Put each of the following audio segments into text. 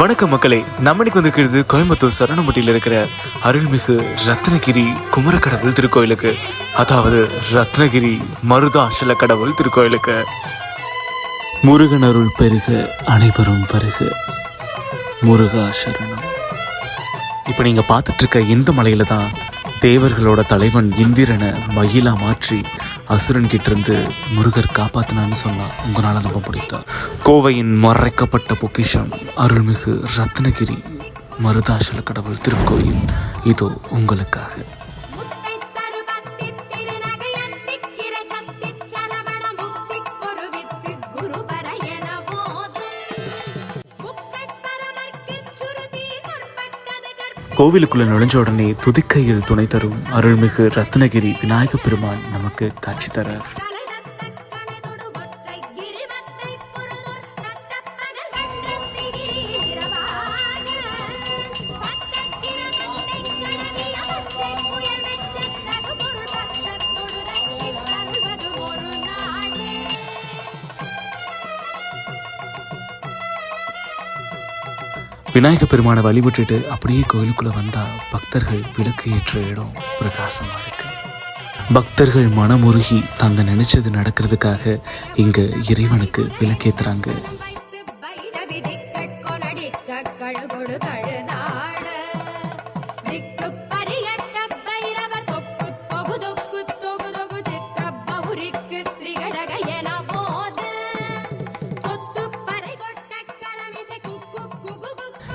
வணக்கம் மக்களே. நம்மளுக்கு வந்திருக்கிறது கோயம்புத்தூர் சரணம்பட்டியில் இருக்கிற அருள்மிகு ரத்னகிரி குமரக்கடவுள் திருக்கோயிலுக்கு. அதாவது ரத்னகிரி மருதாசல கடவுள் திருக்கோயிலுக்கு. முருகன் அருள் பெருக அனைவரும் வருக முருகா சரணம். இப்போ நீங்க பார்த்துட்டு இருக்க இந்த மலையில தான் தேவர்களோட தலைவன் இந்திரனை மகிழா மாற்றி அசுரன் கிட்ட இருந்து முருகர் காப்பாத்தினான்னு சொன்னா உங்களால் நம்ப முடியுதா? கோவையின் மறைக்கப்பட்ட பொக்கிஷம் அருள்மிகு ரத்னகிரி மருதாசல கடவுள் திருக்கோயில். இதோ உங்களுக்காக. கோவிலுக்குள்ள நுழைஞ்ச உடனே துதிக்கையில் துணை தரும் அருள்மிகு ரத்னகிரி விநாயக பெருமான் நமக்கு காட்சி தரார். விநாயக பெருமானை வழிபட்டுட்டு அப்படியே கோயிலுக்குள்ள வந்தா பக்தர்கள் விளக்கு ஏற்ற இடம் பிரகாசமாக இருக்கு. பக்தர்கள் மனமுருகி தாங்க நினைச்சது நடக்கிறதுக்காக இங்க இறைவனுக்கு விளக்கேற்றுறாங்க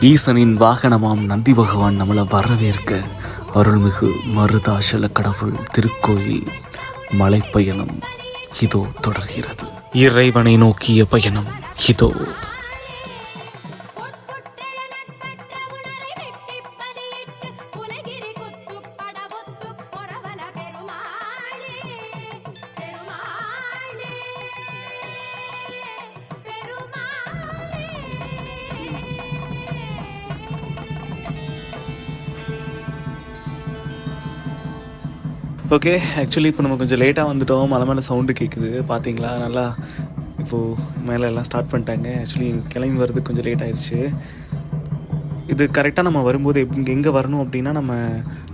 ஈசனின் வாகனமாம் நந்தி பகவான் நம்மளை வரவேற்க. அருள்மிகு மருதாசல கடவுள் திருக்கோயில் மலைப்பயணம் இதோ தொடர்கிறது. இறைவனை நோக்கிய பயணம் இதோ. ஓகே ஆக்சுவலி இப்போ நம்ம கொஞ்சம் லேட்டாக வந்துட்டோம். மலை மேலே சவுண்டு கேட்குது பார்த்தீங்களா நல்லா இப்போது மேலே எல்லாம் ஸ்டார்ட் பண்ணிட்டாங்க. ஆக்சுவலி கிளம்பி வர்றதுக்கு கொஞ்சம் லேட் ஆயிடுச்சு. இது கரெக்டாக நம்ம வரும்போது இங்கே எங்கே வரணும் அப்படின்னா நம்ம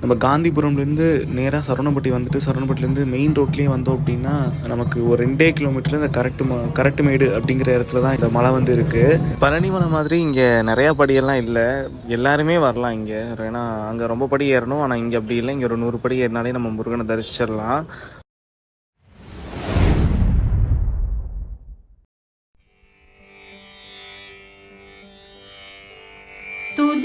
நம்ம காந்திபுரம்லேருந்து நேராக சரவணப்பட்டி வந்துட்டு சரவணப்பட்டிலேருந்து மெயின் ரோட்லேயே வந்தோம் அப்படின்னா நமக்கு ஒரு ரெண்டே கிலோமீட்டரில் இந்த கரெக்டு ம கரெக்டு மேடு அப்படிங்கிற இடத்துல தான் இந்த மலை வந்து இருக்குது பழனி மலை மாதிரி இங்கே நிறையா படியெல்லாம் இல்லை. எல்லாருமே வரலாம் இங்கே. ஏன்னா அங்கே ரொம்ப படி ஏறணும். ஆனால் இங்கே அப்படி இல்லை. இங்கே ஒரு நூறு படி ஏறினாலே நம்ம முருகனை தரிசிச்சிடலாம்.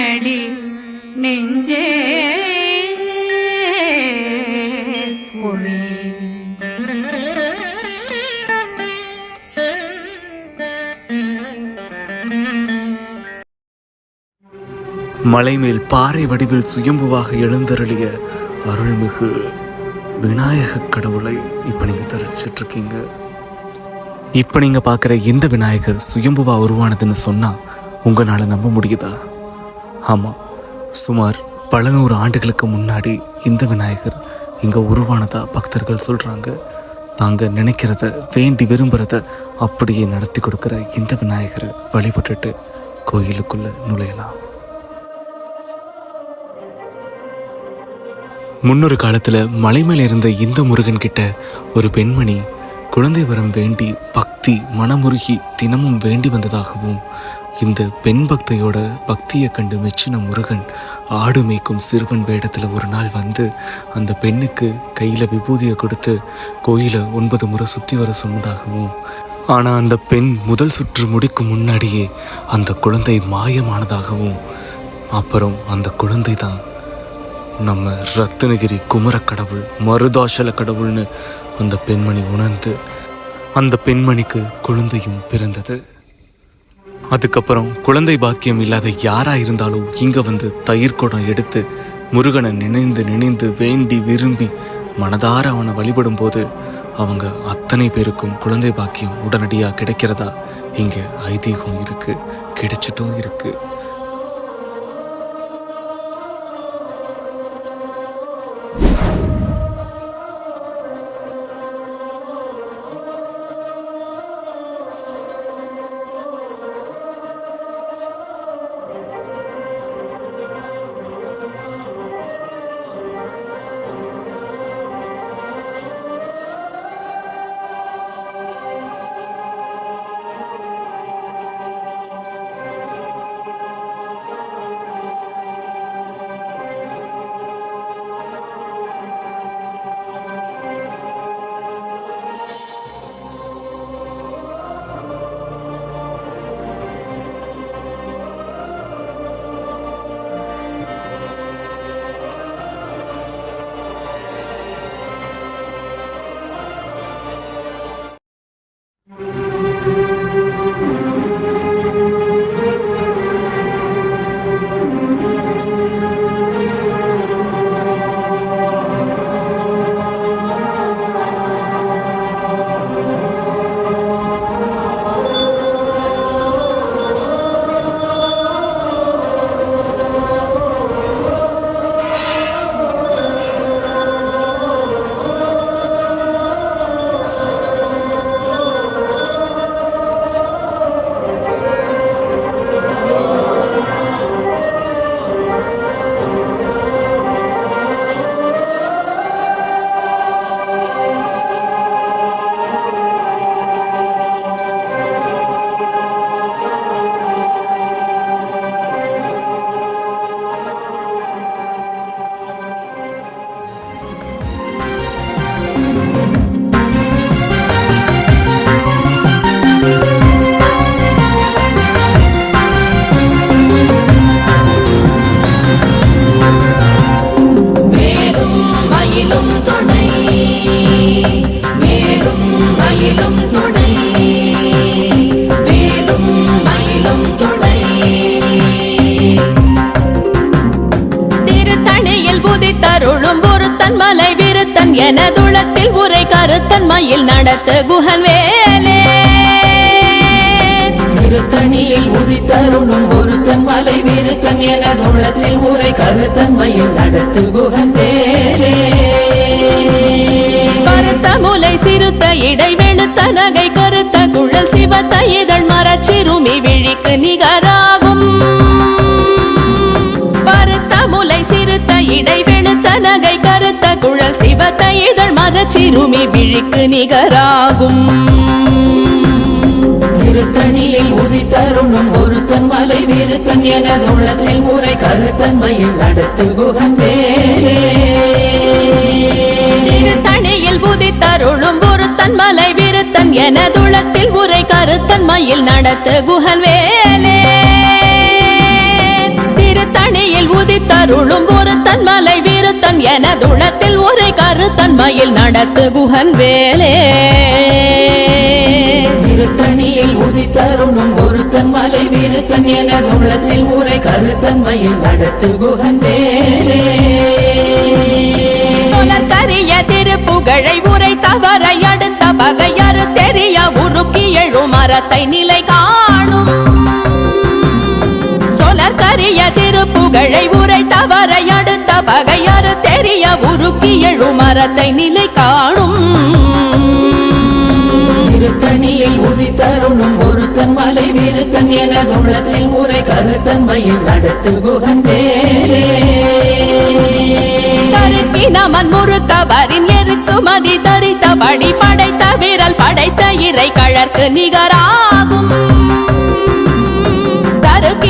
குமரனடி நெஞ்சே குமி. மலை மேல் பாறை வடிவில் சுயம்புவாக எழுந்தருளிய அருள்மிகு விநாயக கடவுளை இப்போ நீங்க தரிசிச்சிட்டு இருக்கீங்க இப்போ நீங்க பார்க்குற இந்த விநாயகர் சுயம்புவா உருவானதுன்னு சொன்னா உங்களால நம்ப முடியுதா? ஆமாம் சுமார் பல நூறு ஆண்டுகளுக்கு முன்னாடி இந்த விநாயகர் இங்கே உருவானதாக பக்தர்கள் சொல்கிறாங்க தாங்க நினைக்கிறத வேண்டி விரும்புகிறத அப்படியே நடத்தி கொடுக்குற இந்த விநாயகரை வழிபட்டுட்டு கோயிலுக்குள்ளே நுழையலாம். முன்னொரு காலத்தில் மலை மேலே இருந்த இந்த முருகன் கிட்ட ஒரு பெண்மணி குழந்தை வரம் வேண்டி பக்தி மனமுருகி தினமும் வேண்டி வந்ததாகவும் இந்த பெண் பக்தையோட பக்தியை கண்டு மெச்சின முருகன் ஆடு மேய்க்கும் சிறுவன் வேடத்தில் ஒரு நாள் வந்து அந்த பெண்ணுக்கு கையில் விபூதியை கொடுத்து கோயிலை ஒன்பது முறை சுற்றி வர சொன்னதாகவும் ஆனால் அந்த பெண் முதல் சுற்று முடிக்கும் முன்னாடியே அந்த குழந்தை மாயமானதாகவும் அப்புறம் அந்த குழந்தை தான் நம்ம ரத்னகிரி குமரக்கடவுள் மருதாசல கடவுள்னு அந்த பெண்மணி உணர்ந்து அந்த பெண்மணிக்கு குழந்தையும் பிறந்தது. அதுக்கப்புறம் குழந்தை பாக்கியம் இல்லாத யாரா இருந்தாலும் இங்க வந்து தயிர் குடம் எடுத்து முருகனை நினைந்து நினைந்து வேண்டி விரும்பி மனதார அவனை வழிபடும் போது அவங்க அத்தனை பேருக்கும் குழந்தை பாக்கியம் உடனடியாக கிடைக்கிறதா இங்க ஐதீகம் இருக்கு கிடைச்சிட்டும் இருக்குது நடத்து குகன் வேலே. திருத்தணியில் உதித்தருளும் ஒருத்தன் மலை விருத்தன் என உள்ளத்தில் உரை கருத்தன்மையில் நடத்து குகன் வேலே. கருத்த முலை சிறுத்த இடை வெளுத்த நகை கருத்த குழல் சிவத்த இதழ் மரச்சிறுமி விழிக்கு நிகராகும். பருத்த முலை சிறுத்த இடை வெளுத்த நகை கருத்த குழல் சிவத்த இதழ் மரச்சிறுமி விழிக்கு நிகராகும். திருத்தணியில் உதித்தருளும் ஒருத்தன் மலை விருத்தன் என உள்ளத்தில் உரை கருத்தன்மையில் நடத்து குகன் வேலே திருத்தணியில் புதித்தருளும் ஒருத்தன் மலை விருத்தன் எனதுளத்தில் உரை கருத்தன் மயில் நடத்து குகன் வேலே திருத்தணியில் உதித்தருளும் ஒருத்தன் மலை எனதுளத்தில் உரை கருத்தன் மயில் நடத்து குகன் வேலே. திருத்தணியில் உதித்தருளும் ஒருத்தன் மலை விருத்தன் என உள்ளத்தில் உரை கருத்தன்மையில் நடத்து குகன் வேலே. கரிய திருப்புகழை உரை தவறை அடுத்த பகையறு தெரிய உருக்கி எழும் மரத்தை நிலை காணும். சொலற்கரிய திருப்புகழை உரை தவறை பகையறு தெரிய உருக்கி எழும் மரத்தை நிலை காணும். திருத்தணியில் உதித்தருளும் ஒருத்தன் மலை விருத்தன் என உள்ளத்தில் உரை கருத்தன்மையில் நடத்து குகன் வேலே கருக்கி நமன் முறுக்கவரின் எருக்கு மதி தரித்தபடி படைத்த விரல் படைத்த இறை கழற்கு நிகராகும்.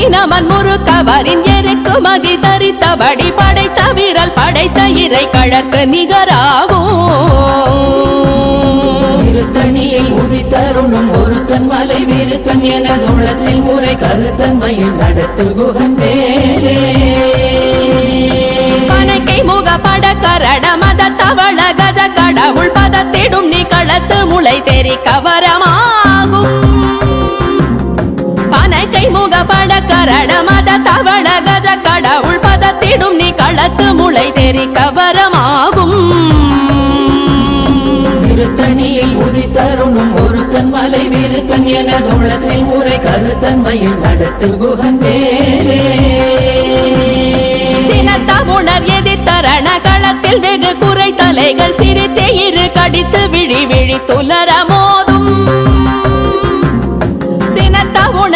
நமன் முறுக்கவரின் எருக்கு மதி தரித்தபடி படைத்த விரல் படைத்த இறை கழற்கு நிகராகும். திருத்தணியில் உதித்தருளும் ஒருத்தன் மலை விருத்தன் என உள்ளத்தில் உரை கருத்தன்மையில் நடத்து குகன் வேலே பனைக்கை முக பட கரட மத தவள கஜ கடவுள் பதத்திடும் நீ களத்து முளை தெரி கவரமாகும் கைமுக பட கரட மத தவள கஜ கடவுள் பதத்திடும் நீ களத்து முளை தெரி கவரமாகும் திருத்தணியில் உதித்தருணும் ஒருத்தன் மலை விருத்தன் என தோளத்தில் உரை கருத்தன்மையில் நடத்து குகன் வேலே சினத்தமுணர் எதிர்த்தரண களத்தில் வெகு குறை தலைகள் சிரித்தே இரு கடித்து விழி விழி துலர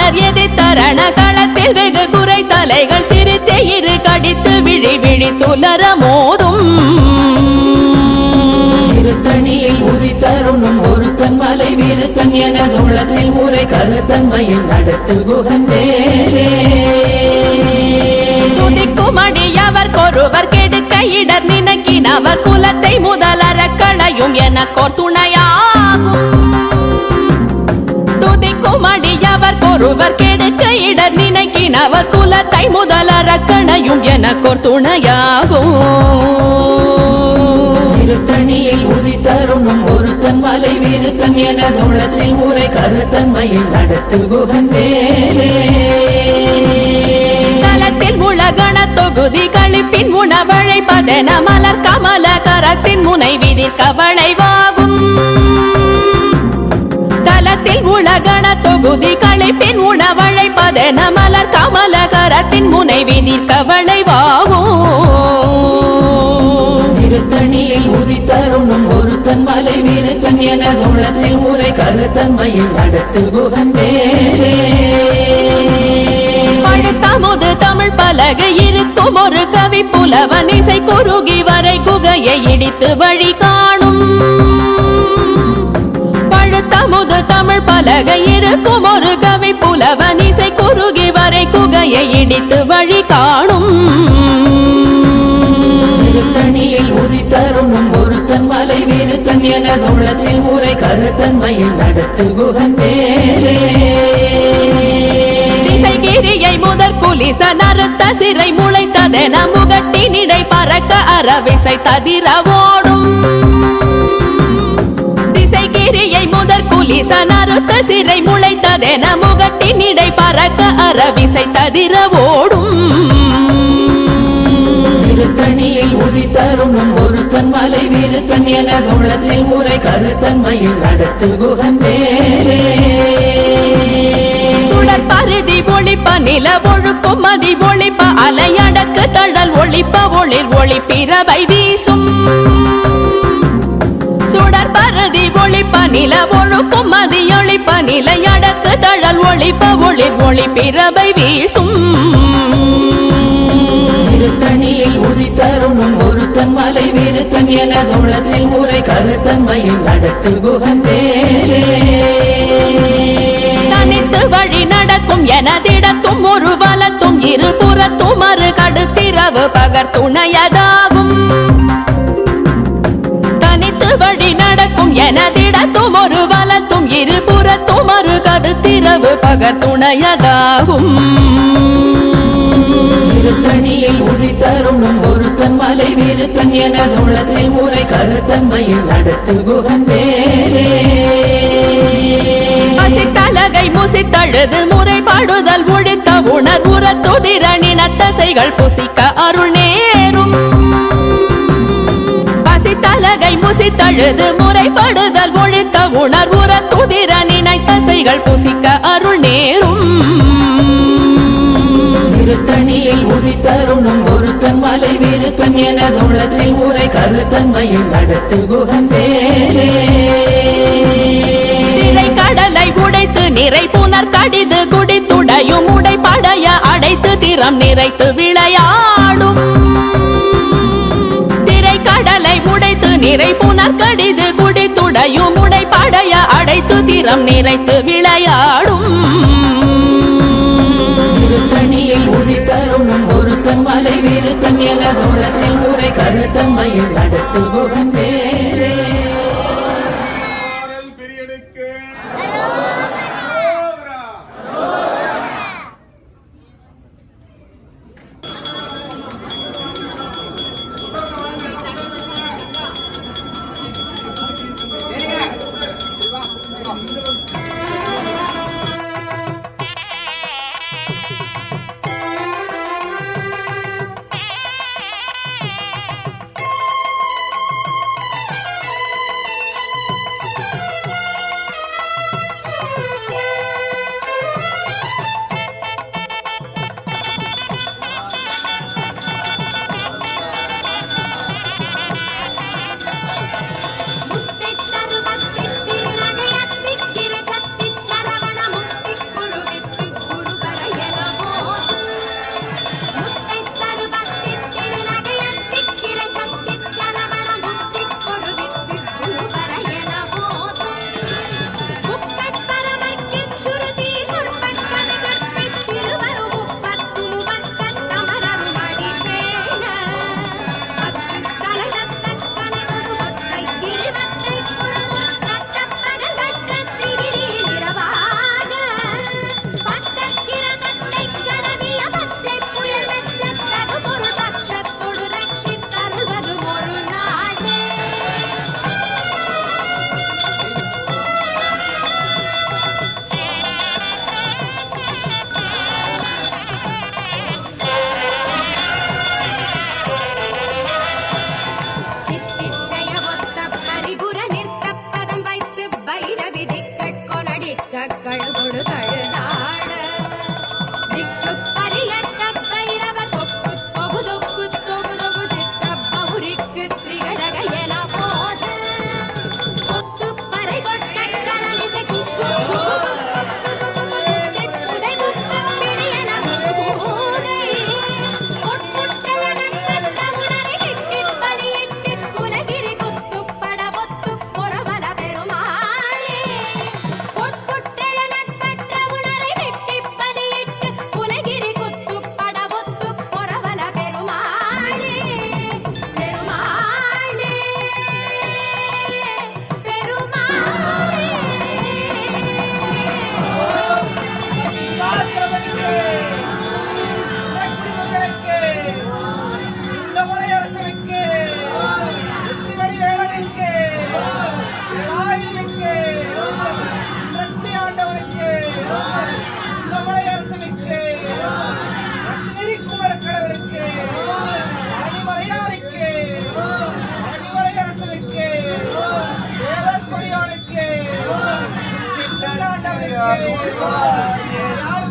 மோதும் சினத்தமுணர் எதிர்த்தரண களத்தில் வெகு குறை தலைகள் சிரித்தே இரு கடித்து விழி விழி துலர மோதும். திருத்தணியில் உதித்தருணும் ஒருத்தன் மலை விருத்தன் என தோளத்தில் உரை கருத்தன்மையில் நடத்து துதிக்கும் அடியவர் கொருவர் கெடுக்க இடர் நினைக்கினவர் குலத்தை முதலற களையும் எனக்கோர் துணையாகும். துதிக்கும் அடியவர் கொருவர் கெடுக்க இடர் நினைக்கினவர் குலத்தை முதலற களையும் எனக்கோர் துணையாகும். திருத்தணியில் உதித்தருணும் ஒருத்தன் மலை விருத்தன் என தோளத்தில் உரை கருத்தன்மையில் நடத்து குகன் வேலே தலத்தில் உலகண தொகுதி கழிப்பின் உணவழைப்பதென மலர் கமல கரத்தின் முனை விதிர் கவளைவாகும் தலத்தில் உலகண தொகுதி உணவழைப்பதென மலர் கமல கரத்தின் முனை விதிர் கவளைவாகும் திருத்தணியில் உதித்தருணும் ஒருத்தன் மலை விருத்தன் என தோளத்தில் உரை கருத்தன்மையில் நடத்து குகன் பழுத்தமுது தமிழ் பலகை இருக்கும் ஒரு கவி புலவன் இசை குறுகி வரை குகையை இடித்து வழி காணும். பழுத்தமுது தமிழ் பலகை இருக்கும். ஒரு கவி புலவன் இசை குறுகி வரை குகையை இடித்து வழி காணும். திருத்தணியில் உதித்தருணும் ஒருத்தன் மலை விருத்தன் என தோளத்தில் உரை கருத்தன்மையில் நடத்து குகன் வேலே திசைகிரியை முதற் குலிச நறுத்த சிறை முளைத்ததென முகட்டினிடை பறக்க அறவிசை ததிர ஓடும். நறுத்த சிறை முளைத்ததென முகட்டினிடை பறக்க அறவிசை ததிர ஓடும் திருத்தணியில் உதித்தருணும் ஒருத்தன் மலை விருத்தன் என தோளத்தில் உரை கருத்தன்மையில் நடத்து குகன் வேலே சுடர் பருதி ஒளிப்ப நில ஒழுக்கும் மதி ஒளிப்ப அலையடக்கு தழல் ஒளிப்ப ஒளிர் ஒளி பிறவை வீசும். பருதி ஒளிப்ப நில ஒழுக்கும் மதி ஒளிப்ப நிலையடக்கு தழல் ஒளிப்ப ஒளிர் ஒளி பிறவை வீசும். திருத்தணியில் உதித்தருணும் ஒருத்தன் மலை விருத்தன் என தோளத்தில் உரை கருத்தன்மையில் நடத்து குகன் வேலே தனித்து வழி நடக்கும் எனதிடத்தும் ஒரு வலத்தும் இரு புறத்தும் மறு கடுத்திரவு பகர் துணையதாகும் வலத்தும் இரு புறத்தும் மறு கடுத்திரவு பகர் துணையதாகும். திருத்தணியில் உதித்தருணும் ஒருத்தன் மலை விருத்தன் என தோளத்தில் உரை கருத்தன்மையில் நடத்து குகன் வேலே பசித்தலகை முசித்தழுது முறைப்பாடுதல் ஒழித்த உணர் உரத்துதிர நினத்தசைகள் புசிக்க அருள் நேரும். பசித்தலகை முசித்தழுது முறைப்படுதல் ஒழித்த உணர் உரத்துதிர நினைத்தசைகள் புசிக்க அருள் நேரும். திருத்தணியில் உதித்தருணும் ஒருத்தன் மலை விருத்தன் என தோளத்தில் உரை கருத்தன்மையில் நடத்து குகன் வேலே கடலை உடைத்து நிறை புனர் கடிது குடித்துடையும் உடைப்படைய அடைத்து திறம் நிறைத்து உடைத்து நிறை புனர் கடிது குடித்துடையும் உடைப்படைய அடைத்து திறம் நிறைத்து விளையாடும். திருத்தணியில் உதித்தருணும் ஒருத்தன் மலை விருத்தன் என தோளத்தில் உரை கருத்தன்மையில் நடத்து குகன்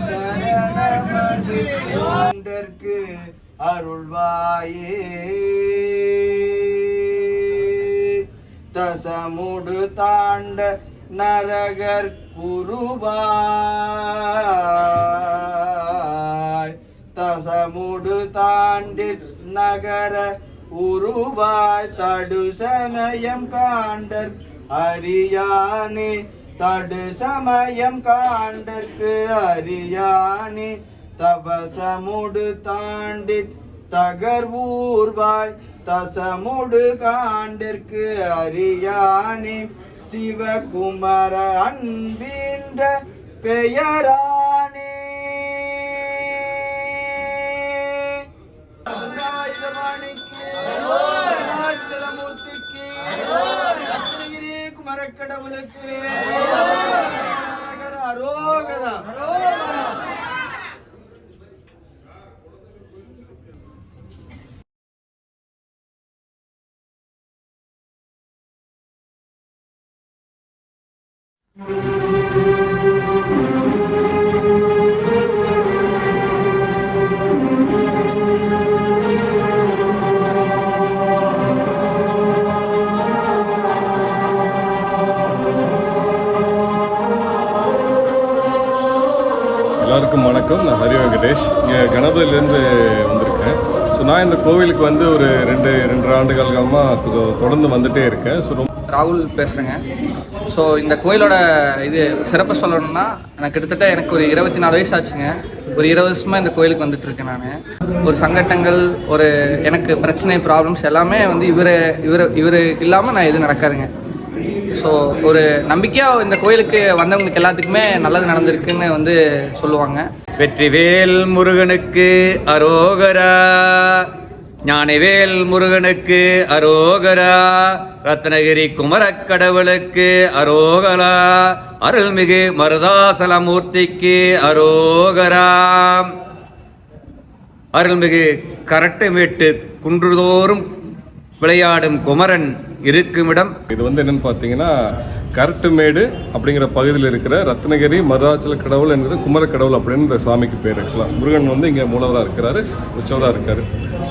சரணமது அருள்வாயே. தசமுடு தாண்ட நரகர் குருவாய் தசமுடு தாண்டில் நகர உருவாய். தடு சமயம் காண்டர் அரியானே தடு சமயம் காண்டற்கு அறியானே தபசமுடு தாண்டி தகர்வூர்வாய் தசமுடு காண்டிற்கு அறியானே சிவகுமர அன்பின்ற பெயரானே. குமரக்கடவுளுக்கு காலமாக தொடர்ந்து வந்துட்டே இருக்கேன் ஸோ ரொம்ப ராகுல் பேசுகிறேங்க ஸோ இந்த கோயிலோட இது சிறப்பு சொல்லணும்னா எனக்கு கிட்டத்தட்ட எனக்கு ஒரு இருபத்தி நாலு வயசு ஆச்சுங்க. ஒரு இருபது வருஷமாக இந்த கோயிலுக்கு வந்துட்டு இருக்கேன் நான். ஒரு சங்கட்டங்கள் ஒரு எனக்கு பிரச்சனை ப்ராப்ளம்ஸ் எல்லாமே வந்து இவர் இவர் இவர் இல்லாமல் நான் எதுவும் நடக்காதுங்க. ஸோ ஒரு நம்பிக்கையாக இந்த கோயிலுக்கு வந்தவங்களுக்கு எல்லாத்துக்குமே நல்லது நடந்திருக்குன்னு வந்து சொல்லுவாங்க. வெற்றிவேல் முருகனுக்கு அரோகரா. ஞானவேல் முருகனுக்கு அரோகரா ரத்னகிரி குமரக்கடவுளுக்கு கடவுளுக்கு அரோகரா அருள்மிகு மருதாசலமூர்த்திக்கு அரோகரா. அருள்மிகு கரட்டுமேட்டு குன்றுதோறும் விளையாடும் குமரன் இருக்குமிடம். இது வந்து என்னன்னு பார்த்தீங்கன்னா கரட்டுமேடு அப்படிங்கிற பகுதியில் இருக்கிற ரத்னகிரி மருதாச்சல கடவுள் என்கிற குமர கடவுள் அப்படின்னு இந்த சாமிக்கு பேர் ஆக்சுவலாக முருகன் வந்து இங்கே மூலவராக இருக்கிறாரு உச்சவராக இருக்கார்.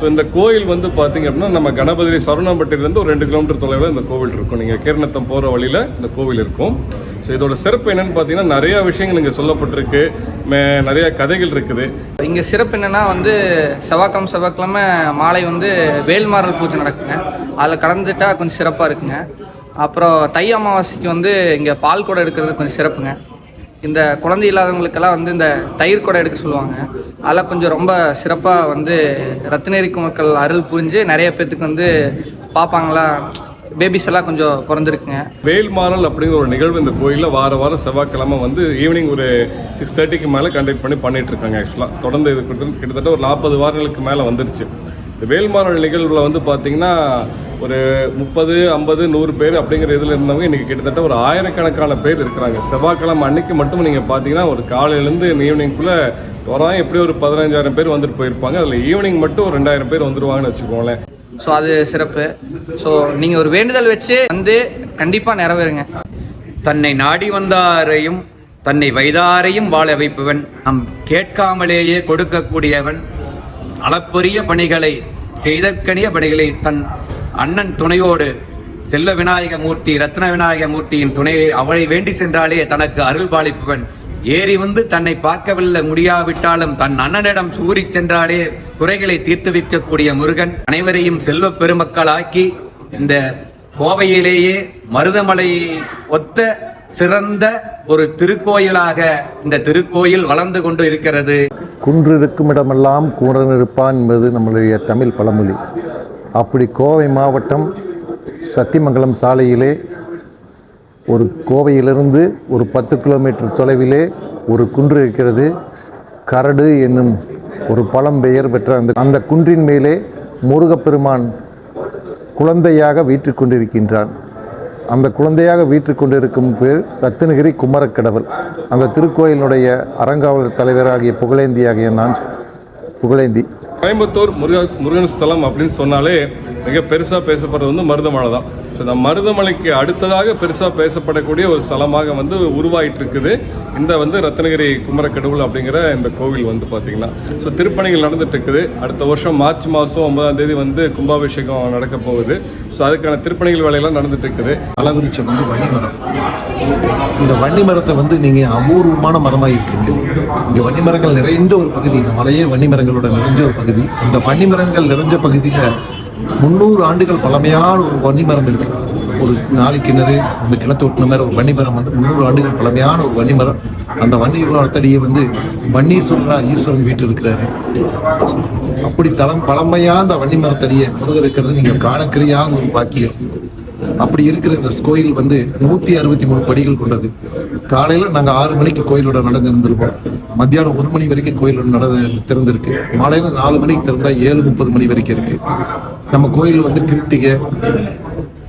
ஸோ இந்த கோயில் வந்து பார்த்தீங்க அப்படின்னா நம்ம கணபதி சரணம்பட்டிலேருந்து ஒரு ரெண்டு கிலோமீட்டர் தொலைவில் இந்த கோவில் இருக்கும். நீங்கள் கீரணத்தம் போகிற வழியில் இந்த கோவில் இருக்கும். ஸோ இதோட சிறப்பு என்னன்னு பார்த்தீங்கன்னா நிறைய விஷயங்கள் இங்கே சொல்லப்பட்டிருக்கு. மே- நிறைய கதைகள் இருக்குது. இங்கே சிறப்பு என்னென்னா வந்து செவ்வாய்க்கிழமை செவ்வாய்க்கிழமை மாலை வந்து வேல்மாறல் பூஜை நடக்குங்க. அதில் கலந்துட்டால் கொஞ்சம் சிறப்பாக இருக்குங்க. அப்புறம் தை அமாவாசைக்கு வந்து இங்கே பால் குடம் எடுக்கிறது கொஞ்சம் சிறப்புங்க. இந்த குழந்தை இல்லாதவங்களுக்கெல்லாம் வந்து இந்த தயிர் குடம் எடுக்க சொல்லுவாங்க. அதெல்லாம் கொஞ்சம் ரொம்ப சிறப்பாக வந்து ரத்னகிரி மக்கள் அருள் புரிஞ்சு நிறைய பேர்த்துக்கு வந்து பார்ப்பாங்களா பேபிஸ் எல்லாம் கொஞ்சம் பிறந்திருக்குங்க. வேல்மாறல் அப்படிங்கிற ஒரு நிகழ்வு இந்த கோயிலில் வார வாரம் செவ்வாய்க்கிழமை வந்து ஈவினிங் ஒரு சிக்ஸ் தேர்ட்டிக்கு மேலே கண்டக்ட் பண்ணி பண்ணிட்டு இருக்காங்க ஆக்சுவலாக தொடர்ந்து இது கிட்டத்தட்ட ஒரு நாற்பது வாரங்களுக்கு மேலே வந்துருச்சு. இந்த வேல்மாறல் நிகழ்வில் வந்து பார்த்தீங்கன்னா ஒரு முப்பது ஐம்பது நூறு பேர் அப்படிங்கிற இதில் இருந்தவங்க இன்றைக்கி கிட்டத்தட்ட ஒரு ஆயிரக்கணக்கான பேர் இருக்கிறாங்க. செவ்வாய்க்கிழமை அன்னைக்கு மட்டும் நீங்கள் பார்த்தீங்கன்னா ஒரு காலையிலேருந்து ஈவினிங்குள்ளே வராங்க எப்படி ஒரு பதினஞ்சாயிரம் பேர் வந்துட்டு போயிருப்பாங்க. அதில் ஈவினிங் மட்டும் ஒரு ரெண்டாயிரம் பேர் வந்துருவாங்கன்னு வச்சுக்கோங்களேன். ஸோ அது சிறப்பு. ஸோ நீங்கள் ஒரு வேண்டுதல் வச்சு வந்து கண்டிப்பாக நிறைவேறுங்க. தன்னை நாடி வந்தாரையும் தன்னை வைதாரையும் வாழ வைப்பவன் நம் கேட்காமலேயே கொடுக்கக்கூடியவன் அளப்பரிய பணிகளை செய்தற்கனிய பணிகளை தன் அண்ணன் துணையோடு செல்வ விநாயக மூர்த்தி ரத்ன விநாயக மூர்த்தியின் துணையை அவளை வேண்டி சென்றாலே தனக்கு அருள் பாலிப்பவன். ஏறி வந்து தன்னை பார்க்கவில்லை முடியாவிட்டாலும் தன் அண்ணனிடம் சூறி சென்றாலே குறைகளை தீர்த்து வைக்கக்கூடிய முருகன் அனைவரையும் செல்வ பெருமக்களாக்கி இந்த கோவையிலேயே மருதமலையை ஒத்த சிறந்த ஒரு திருக்கோயிலாக இந்த திருக்கோயில் வளர்ந்து கொண்டு இருக்கிறது. குன்று இருக்கும் இடமெல்லாம் கூடன் இருப்பான் என்பது நம்மளுடைய தமிழ் பழமொழி. அப்படி கோவை மாவட்டம் சத்தியமங்கலம் சாலையிலே ஒரு கோவையிலிருந்து ஒரு பத்து கிலோமீட்டர் தொலைவிலே ஒரு குன்று இருக்கிறது. கரடு என்னும் ஒரு பழம் பெயர் பெற்ற அந்த அந்த குன்றின் மேலே முருகப்பெருமான் குழந்தையாக வீற்றுக் கொண்டிருக்கின்றான் அந்த குழந்தையாக வீற்றுக் கொண்டிருக்கும் பேர் ரத்தினகிரி குமரக்கடவுள். அந்த திருக்கோயிலுடைய அறங்காவலர் தலைவராகிய புகழேந்தியாகிய நான் புகழேந்தி. கோயம்புத்தூர் முருக முருகன் ஸ்தலம் அப்படின்னு சொன்னாலே மிக பெருசாக பேசப்படுறது வந்து மருதமலை தான். ஸோ இந்த மருதமலைக்கு அடுத்ததாக பெருசாக பேசப்படக்கூடிய ஒரு ஸ்தலமாக வந்து உருவாயிட்டு இருக்குது இந்த வந்து ரத்னகிரி குமரக்கடவுள் அப்படிங்கிற இந்த கோவில் வந்து பார்த்தீங்கன்னா ஸோ திருப்பணிகள் நடந்துட்டு இருக்குது அடுத்த வருஷம் மார்ச் மாதம் ஒன்பதாம் தேதி வந்து கும்பாபிஷேகம் நடக்க போகுது. ஸோ அதுக்கான திருப்பணிகள் வேலையெல்லாம் நடந்துட்டு இருக்குது பலவிருச்சம் வந்து வன்னி மரம் இந்த வன்னி மரத்தை வந்து நீங்கள் அபூர்வமான மரமாக இருக்கீங்க இங்கே வன்னி மரங்கள் நிறைந்த ஒரு பகுதி இந்த மலையே வன்னி மரங்களோட நிறைஞ்ச ஒரு பகுதி. அந்த வன்னி மரங்கள் நிறைஞ்ச பகுதியில் முந்நூறு ஆண்டுகள் பழமையான ஒரு வன்னி மரம் இருக்குது ஒரு நாலு கிணறு அந்த கிணத்து ஒட்டின மாதிரி ஒரு வன்னி மரம் வந்து முந்நூறு ஆண்டுகள் பழமையான ஒரு வன்னி மரம் அந்த வன்னி மரத்தடியே வந்து வன்னீஸ்வரரா ஈஸ்வரன் வீட்டு இருக்கிறாரு அப்படி தளம் பழமையா அந்த வன்னி மரத்தடியை முருகர் இருக்கிறது நீங்கள் காணக்கிறியான ஒரு பாக்கியம். அப்படி இருக்கிற இந்த கோயில் வந்து நூத்தி அறுபத்தி மூணு படிகள் கொண்டது. காலையில நாங்க ஆறு மணிக்கு கோயிலோட நடந்திருந்திருப்போம் மத்தியானம் ஒரு மணி வரைக்கும் கோயிலோட நட திறந்திருக்கு. மாலையில நாலு மணிக்கு திறந்தா ஏழு முப்பது மணி வரைக்கும் இருக்கு. நம்ம கோயில் வந்து கிருத்திகை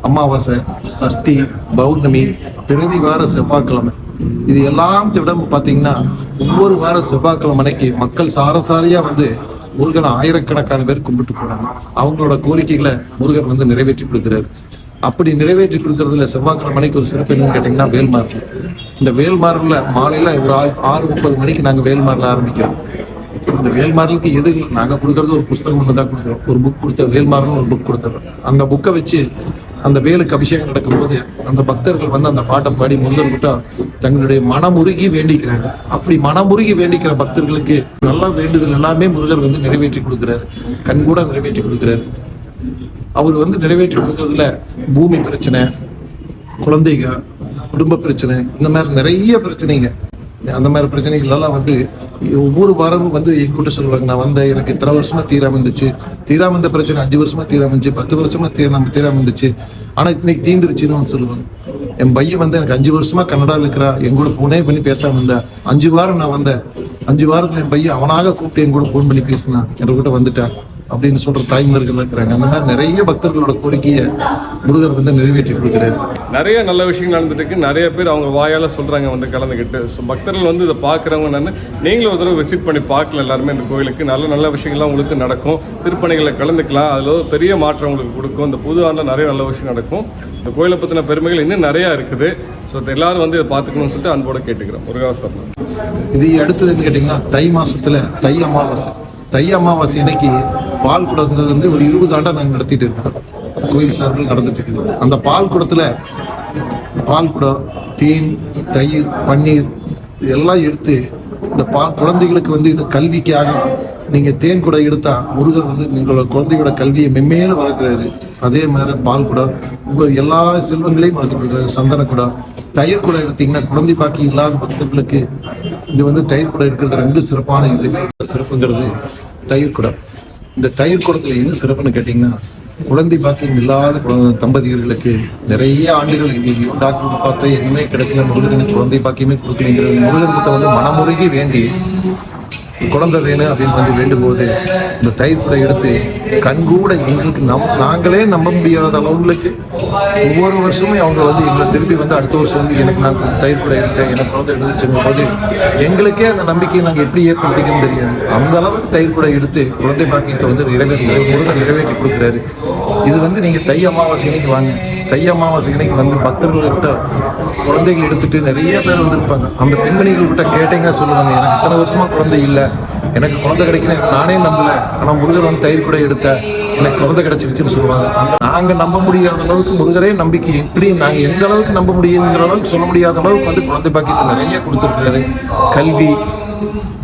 அமாவாசை சஷ்டி பௌர்ணமி பிரதி வார செவ்வாய்க்கிழமை. இது எல்லாத்திடம் பார்த்தீங்கன்னா ஒவ்வொரு வார செவ்வாய்க்கிழமை அன்னைக்கு மக்கள் சாரசாரியா வந்து முருகனை ஆயிரக்கணக்கான பேர் கும்பிட்டு போறாங்க. அவங்களோட கோரிக்கைகளை முருகன் வந்து நிறைவேற்றி கொடுக்குறாரு. அப்படி நிறைவேற்றி கொடுக்கறதுல செவ்வாய்க்கிழமை மணிக்கு ஒரு சிறப்பு என்னன்னு கேட்டிங்கன்னா வேல்மார்கள் இந்த வேல்மாறல்ல மாலையில ஒரு ஆறு முப்பது மணிக்கு நாங்கள் வேல்மாறல ஆரம்பிக்கிறோம். இந்த வேல்மாறலுக்கு எது நாங்கள் கொடுக்கறது ஒரு புஸ்தகம் ஒன்று தான் கொடுக்குறோம். ஒரு புக் கொடுத்த வேல்மாறல் ஒரு புக் கொடுத்துறோம். அந்த புக்கை வச்சு அந்த வேலுக்கு அபிஷேகம் நடக்கும்போது அந்த பக்தர்கள் வந்து அந்த பாட்டை பாடி முந்தன் விட்டா தங்களுடைய மனமுருகி வேண்டிக்கிறாங்க. அப்படி மனமுருகி வேண்டிக்கிற பக்தர்களுக்கு நல்ல வேண்டுதல் எல்லாமே முருகர் வந்து நிறைவேற்றி கொடுக்குறாரு. கண்கூட நிறைவேற்றி கொடுக்குறாரு. அவர் வந்து நிறைவேற்றி கொடுக்கறதுல பூமி பிரச்சனை குழந்தைங்க குடும்ப பிரச்சனை இந்த மாதிரி நிறைய பிரச்சனைங்க. அந்த மாதிரி பிரச்சனைகள்லாம் வந்து ஒவ்வொரு வாரமும் வந்து என்கிட்ட சொல்லுவாங்க நான் வந்தேன் எனக்கு இத்தனை வருஷமா தீராம இருந்துச்சு. தீராம இருந்த பிரச்சனை அஞ்சு வருஷமா தீராம இருந்துச்சு பத்து வருஷமா தீராம தீராம இருந்துச்சு. ஆனா இன்னைக்கு தீந்துருச்சுன்னு வந்து சொல்லுவாங்க. என் பையன் வந்து எனக்கு அஞ்சு வருஷமா கன்னடாவில் இருக்கிறா என் கூட போனே பண்ணி பேசாம இருந்தா. அஞ்சு வாரம் நான் வந்தேன். அஞ்சு வாரத்துல என் பையன் அவனாக கூப்பிட்டு என் கூட ஃபோன் பண்ணி பேசினான். என்கிட்ட வந்துட்டான் அப்படின்னு சொல்ற தாய்மார்கள் இருக்கிறாங்க. அந்த மாதிரி நிறைய பக்தர்களோட கோரிக்கையை முருகர் வந்து நிறைவேற்றி கொடுக்கிறாரு. நிறைய நல்ல விஷயங்கள் நடந்துட்டு இருக்கு நிறைய பேர் அவங்க வாயால சொல்றாங்க வந்து கலந்துக்கிட்டு ஸோ பக்தர்கள் வந்து இதை பார்க்குறவங்க நான் நீங்களும் ஒரு தடவை விசிட் பண்ணி பார்க்கல எல்லாருமே இந்த கோயிலுக்கு நல்ல நல்ல விஷயங்கள்லாம் உங்களுக்கு நடக்கும். திருப்பணிகளை கலந்துக்கலாம். அதில் ஒரு பெரிய மாற்றம் உங்களுக்கு கொடுக்கும். இந்த புது ஆண்டில் நிறைய நல்ல விஷயம் நடக்கும். இந்த கோயிலை பற்றின பெருமைகள் இன்னும் நிறையா இருக்குது. ஸோ எல்லாரும் வந்து இதை பார்த்துக்கணும்னு சொல்லிட்டு அன்போட கேட்டுக்கிறோம். முருகாசரணம். இது அடுத்ததுன்னு கேட்டிங்கன்னா தை மாசத்துல தை அமாவாசை. தை அமாவாசை அன்னைக்கு பால் குடங்கிறது வந்து ஒரு இருபது ஆண்டா நாங்கள் நடத்திட்டு இருக்கோம். கோயில் சார்பில் நடந்துட்டு இருக்குது. அந்த பால் குடத்துல பால் குடம் தேன் தயிர் பன்னீர் எல்லாம் எடுத்து இந்த பால் குழந்தைகளுக்கு வந்து கல்விக்காக நீங்க தேன் குடம் எடுத்தா முருகர் வந்து உங்களோட குழந்தையோட கல்வியை மென்மேலும் வளர்க்குறாரு. அதே மாதிரி பால் குடம் உங்கள் எல்லா செல்வங்களையும் வளர்த்துக்கிறாரு சந்தன குடம் தயிர் குடம் எடுத்தீங்கன்னா குழந்தை பாக்கி இல்லாத பக்தர்களுக்கு இது வந்து தயிர் குடம் இருக்கிறது ரெண்டு சிறப்பான இது. சிறப்புங்கிறது தயிர் குடம். இந்த தயிர் குடத்துல என்ன சிறப்புன்னு கேட்டிங்கன்னா குழந்தை பாக்கியம் இல்லாத தம்பதியர்களுக்கு நிறைய ஆண்டுகள் இன்னைக்கு டாக்டர் பார்த்தா எதுவுமே கிடைக்கல முருகனுக்கு குழந்தை பாக்கியமே கொடுக்கலைங்கிறது முருகன் கிட்ட வந்து மனமுருகி வேண்டி குழந்தை வேணும் அப்படின்னு வந்து வேண்டும்போது இந்த தயிர் எடுத்து கண்கூட எங்களுக்கு நம் நாங்களே நம்ப முடியாத அளவுகளுக்கு ஒவ்வொரு வருஷமும் அவங்க வந்து எங்களை திருப்பி வந்து அடுத்த வருஷம் வந்து எனக்கு நான் தயிர் எடுத்தேன் எனக்கு குழந்தை எடுத்துச்சுங்கும் போது எங்களுக்கே அந்த நம்பிக்கையை நாங்கள் எப்படி ஏற்படுத்திக்கணும்னு தெரியாது. அந்த அளவுக்கு தயிர் எடுத்து குழந்தை பாக்கியத்தை வந்து நிறைவேற்றி முருகன் நிறைவேற்றி கொடுக்குறாரு. இது வந்து நீங்கள் தை அமாவாசை வாங்க. தை அமாவாசை அன்னைக்கு வந்து பக்தர்கள்கிட்ட குழந்தைகள் எடுத்துட்டு நிறைய பேர் வந்திருப்பாங்க. அந்த பெண்மணிகள் கிட்ட கேட்டீங்கன்னா சொல்லுவாங்க எனக்கு இத்தனை வருஷமா குழந்தை இல்லை. எனக்கு குழந்தை கிடைக்கணும் நானே நம்பல. ஆனால் முருகர் வந்து தயிர் கூட எடுத்த எனக்கு குழந்தை கிடைச்சிருச்சுன்னு சொல்லுவாங்க. அந்த நாங்கள் நம்ப முடியாத அளவுக்கு முருகரே நம்பிக்கை. எப்படி நாங்கள் எந்த அளவுக்கு நம்ப முடியுங்கிற அளவுக்கு சொல்ல முடியாத அளவுக்கு வந்து குழந்தை பாக்கியத்தை நிறைய கொடுத்துருக்காரு கல்வி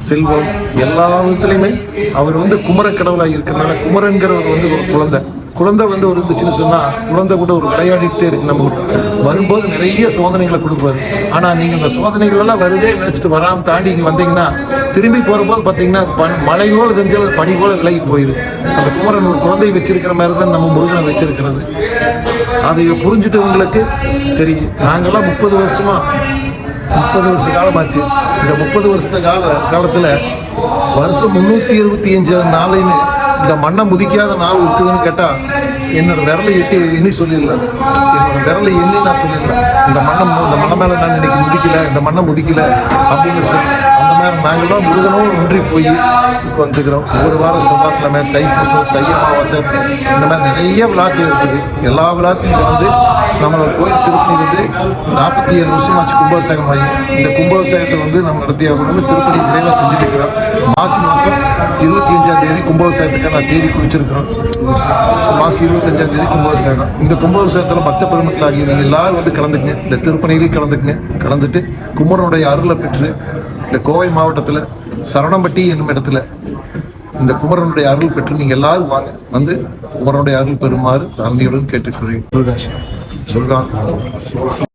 செல்வம் எல்லா விதத்துலையுமே அவர் வந்து குமர கடவுளாக இருக்கிறனால குமரன்கிறவர் வந்து ஒரு குழந்தை. குழந்தை வந்து ஒரு இருந்துச்சுன்னு சொன்னால் குழந்தை கூட ஒரு விளையாடிட்டே இருக்கு நம்ம வரும்போது நிறைய சோதனைகளை கொடுப்பாரு. ஆனால் நீங்கள் அந்த சோதனைகளெல்லாம் வருதே நினைச்சிட்டு வராமல் தாண்டி இங்கே வந்தீங்கன்னா திரும்பி போகும்போது பார்த்தீங்கன்னா பன் மழை தெரிஞ்சால் அது பனி போல் விலகி போயிடும் அந்த குமரன் ஒரு குழந்தை வச்சிருக்கிற மாதிரி தான் நம்ம முருகனை வச்சிருக்கிறது. அதை புரிஞ்சுட்டவங்களுக்கு தெரியும். நாங்கள்லாம் முப்பது வருஷமாக முப்பது வருஷ காலமாச்சு. இந்த முப்பது வருஷத்த கால காலத்தில் வருஷம் முந்நூற்றி இருபத்தி அஞ்சு நாளைன்னு இந்த மண்ணை முதிக்காத நாள் இருக்குதுன்னு கேட்டால் என்னோட விரலை எட்டி எண்ணி சொல்லிடலாம் என்னோட விரலை எண்ணி நான் சொல்லிடலாம் இந்த மண்ணை இந்த மண்ணை மேலே நான் இன்னைக்கு முதிக்கல இந்த மண்ணை முதிக்கல அப்படின்னு சொல்லி அந்த மாதிரி நாங்கள்லாம் ஒன்றி போய் வந்துக்கிறோம் ஒவ்வொரு வாரம் செவ்வாய்க்கிழமை தைப்பூசம் தை அமாவாசை இந்த மாதிரி நிறைய விழாக்கள் இருக்குது. எல்லா விழாக்களும் வந்து நம்மளோட கோயில் திருப்பதி வந்து நாற்பத்தி ஏழு வருஷம் ஆச்சு கும்பாபிஷேகம் ஆகி இந்த கும்பாபிஷேகத்தை வந்து நம்ம நடத்தி ஆகணும்னு திருப்பதி நிறைவாக செஞ்சுட்டு இருக்கிறோம் மாசி மாதம் இருபத்தி அஞ்சாம் தேதி கும்பாபிஷேகத்துக்கான தேதி குறிச்சிருக்கிறோம். மாதம் இருபத்தஞ்சாம் தேதி கும்பாபிஷேகம். இந்த கும்பாபிஷேகத்தில் பக்த பெருமக்கள் ஆகிய நீங்கள் எல்லாரும் வந்து கலந்துக்குங்க. இந்த திருப்பணிகளையும் கலந்துக்குங்க. கலந்துட்டு குமரனுடைய அருளை பெற்று இந்த கோவை மாவட்டத்தில் சரணம்பட்டி என்னும் இடத்துல இந்த குமரனுடைய அருள் பெற்று நீங்கள் எல்லாரும் வாங்க. வந்து குமரனுடைய அருள் பெறுமாறு தாழ்மையுடன் கேட்டுக்கொள்கிறேன்.